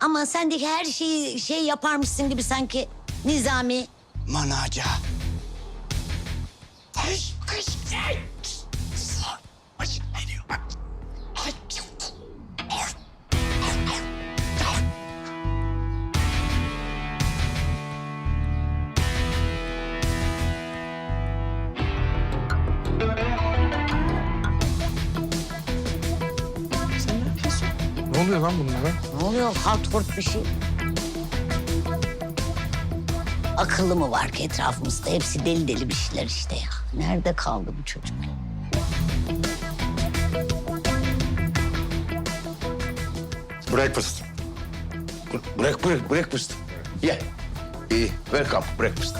Ama sen de her şeyi şey yaparmışsın gibi sanki Nizami. Manaca. Kış, kış, ay. Ne oluyor lan bunlara? Ne oluyor halt hort bir şey? Akıllı mı var ki etrafımızda? Hepsi deli deli bir şeyler işte ya. Nerede kaldı bu çocuk? Breakfast. Break, break, breakfast. Yeah. Welcome, breakfast.